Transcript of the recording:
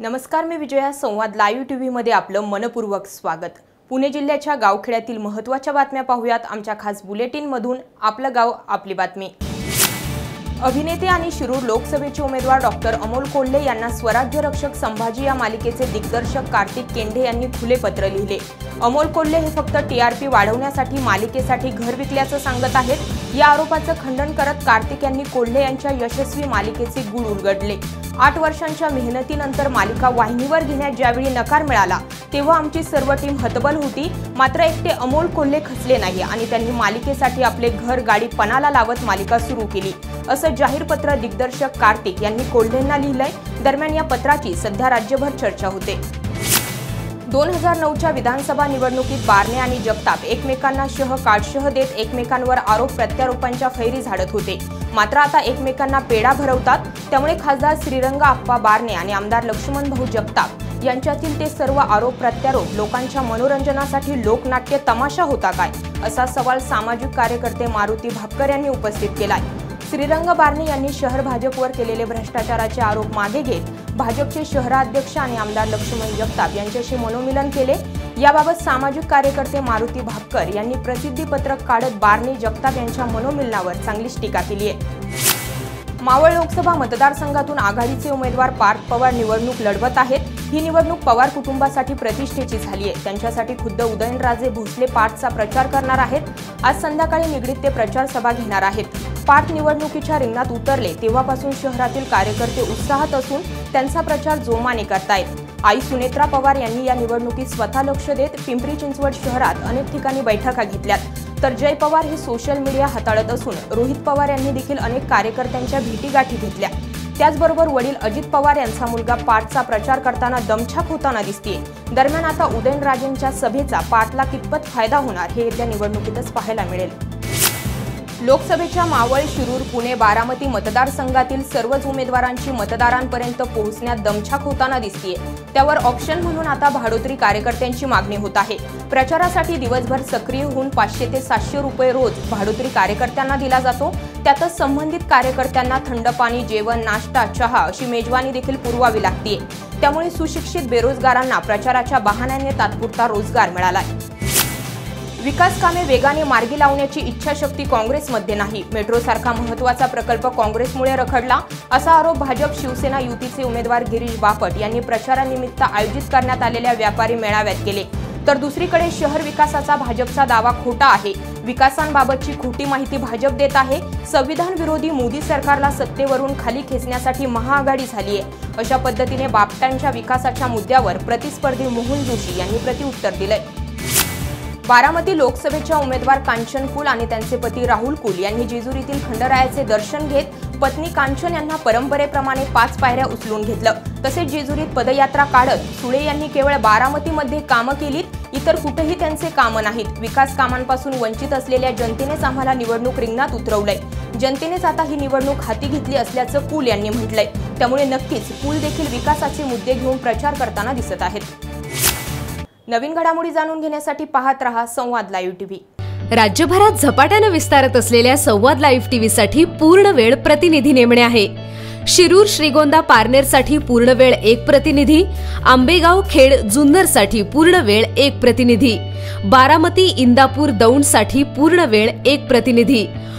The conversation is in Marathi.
नमस्कार मी विजया संवाद लाईव्ह टीव्हीमध्ये आपलं मनपूर्वक स्वागत. पुणे जिल्ह्याच्या गावखेड्यातील महत्त्वाच्या बातम्या पाहूयात. आमच्या खास बुलेटिनमधून आपलं गाव आपली बातमी. अभिनेते आणि शिरूर लोकसभेचे उमेदवार डॉक्टर अमोल कोल्हे यांना स्वराज्य रक्षक संभाजी या मालिकेचे दिग्दर्शक कार्तिक केंढे यांनी खुले पत्र लिहिले. अमोल कोल्हे हे फक्त टीआरपी वाढवण्यासाठी मालिकेसाठी घर विकल्याचं सांगत आहेत. या आरोपाचं खंडन करत कार्तिक यांनी कोल्हे यांच्या यशस्वी मालिकेचे गुण उलगडले. आठ वर्षांच्या मेहनतीनंतर मालिका वाहिनीवर घेण्यात ज्यावेळी नकार मिळाला तेव्हा आमची सर्व टीम हतबल होती. मात्र एकटे अमोल कोल्हे खचले नाही आणि त्यांनी मालिकेसाठी आपले घर गाडी पणाला लावत मालिका सुरू केली. असं जाहीर पत्र दिग्दर्शक कार्तिक यांनी कोल्हेंना लिहिलंय. दरम्यान या पत्राची सध्या राज्यभर चर्चा होते. दोन हजार नऊच्या विधानसभा निवडणुकीत बारणे आणि जगताप एकमेकांना शह काटशह देत एकमेकांवर आरोप प्रत्यारोपांच्या फैरी झाडत होते. मात्र आता एकमेकांना पेढा भरवतात त्यामुळे खासदार श्रीरंग आप्पा बारणे आणि आमदार लक्ष्मण भाऊ जगताप यांच्यातील ते सर्व आरोप प्रत्यारोप लोकांच्या मनोरंजनासाठी लोकनाट्य तमाशा होता काय? असा सवाल सामाजिक कार्यकर्ते मारुती भापकर यांनी उपस्थित केलाय. श्रीरंग बारणे यांनी शहर भाजपवर केलेले भ्रष्टाचाराचे आरोप मागे घेत भाजपचे शहराध्यक्ष आणि आमदार लक्ष्मण जगताप यांच्याशी मनोमिलन केले. याबाबत सामाजिक कार्यकर्ते मारुती भापकर यांनी प्रसिद्धीपत्रक काढत बारणे जगताप यांच्या मनोमिलनावर चांगलीच टीका केली आहे. मावळ लोकसभा मतदारसंघातून आघाडीचे उमेदवार पार्थ पवार निवडणूक लढवत आहेत. ही निवडणूक पवार कुटुंबासाठी प्रतिष्ठेची झाली आहे. त्यांच्यासाठी खुद्द उदयनराजे भोसले पार्थचा प्रचार करणार आहेत. आज संध्याकाळी निगडीत ते प्रचार सभा घेणार आहेत. पाट निवडणुकीच्या रिंगणात उतरले तेव्हापासून शहरातील कार्यकर्ते उत्साहात असून त्यांचा प्रचार जोमाने करतायत. आई सुनेत्रा पवार यांनी या निवडणुकीत स्वतः लक्ष देत पिंपरी चिंचवड शहरात अनेक ठिकाणी बैठका घेतल्यात. तर जय पवार हे सोशल मीडिया हाताळत असून रोहित पवार यांनी देखील अनेक कार्यकर्त्यांच्या भेटीगाठी घेतल्या. त्याचबरोबर वडील अजित पवार यांचा मुलगा पाटचा प्रचार करताना दमछाक होताना दिसतीये. दरम्यान आता उदयनराजेंच्या सभेचा पाठला कितपत फायदा होणार हे येत्या निवडणुकीतच पाहायला मिळेल. लोकसभेच्या मावळ शिरूर पुणे बारामती मतदारसंघातील सर्वच उमेदवारांची मतदारांपर्यंत पोहोचण्यात दमछाक होताना दिसतीये. त्यावर ऑप्शन म्हणून आता भाडोत्री कार्यकर्त्यांची मागणी होत आहे. प्रचारासाठी दिवसभर सक्रिय होऊन पाचशे ते सातशे रुपये रोज भाडोत्री कार्यकर्त्यांना दिला जातो. त्यातच संबंधित कार्यकर्त्यांना थंड पाणी जेवण नाश्ता चहा अशी मेजवानी देखील पुरवावी लागते त्यामुळे सुशिक्षित बेरोजगारांना प्रचाराच्या बहाण्याने तात्पुरता रोजगार मिळालाय. विकास कामे वेगाने मार्गी लावण्याची इच्छाशक्ती काँग्रेसमध्ये नाही. मेट्रोसारखा महत्त्वाचा प्रकल्प काँग्रेसमुळे रखडला असा आरोप भाजप शिवसेना युतीचे उमेदवार गिरीश बापट यांनी प्रचारानिमित्त आयोजित करण्यात आलेल्या व्यापारी मेळाव्यात केले. तर दुसरीकडे शहर विकासाचा भाजपचा दावा खोटा आहे. विकासांबाबतची खोटी माहिती भाजप देत आहे. संविधान विरोधी मोदी सरकारला सत्तेवरून खाली खेचण्यासाठी महाआघाडी झाली आहे. अशा पद्धतीने बापटांच्या विकासाच्या मुद्द्यावर प्रतिस्पर्धी मोहन जोशी यांनी प्रतिउत्तर दिलंय. बारामती लोकसभेच्या उमेदवार कांचन कुल आणि त्यांचे पती राहुल कुल यांनी जेजुरीतील खंडरायाचे दर्शन घेत पत्नी कांचन यांना परंपरेप्रमाणे पाच पायऱ्या उचलून घेतलं. तसेच जेजुरीत पदयात्रा काढत सुळे यांनी केवळ बारामतीमध्ये कामं केलीत इतर कुठेही त्यांचे कामं नाहीत. विकास कामांपासून वंचित असलेल्या जनतेनेच आम्हाला निवडणूक रिंगणात उतरवलंय. जनतेनेच आता ही निवडणूक हाती घेतली असल्याचं कुल यांनी म्हटलंय. त्यामुळे नक्कीच कुल देखील विकासाचे मुद्दे घेऊन प्रचार करताना दिसत आहेत. नवीन घडामोडी जाणून घेण्यासाठी पाहत रहा संवाद लाईव्ह टीव्ही. राज्यभरात झपाट्यानं विस्तारत असलेल्या संवाद लाईव्ह टीव्ही साठी पूर्ण वेळ प्रतिनिधी नेमणे आहे. शिरूर श्रीगोंदा पारनेरसाठी पूर्ण वेळ एक प्रतिनिधी आंबेगाव खेड जुन्नरसाठी पूर्ण वेळ एक प्रतिनिधी बारामती इंदापूर दौंडसाठी पूर्ण वेळ एक प्रतिनिधी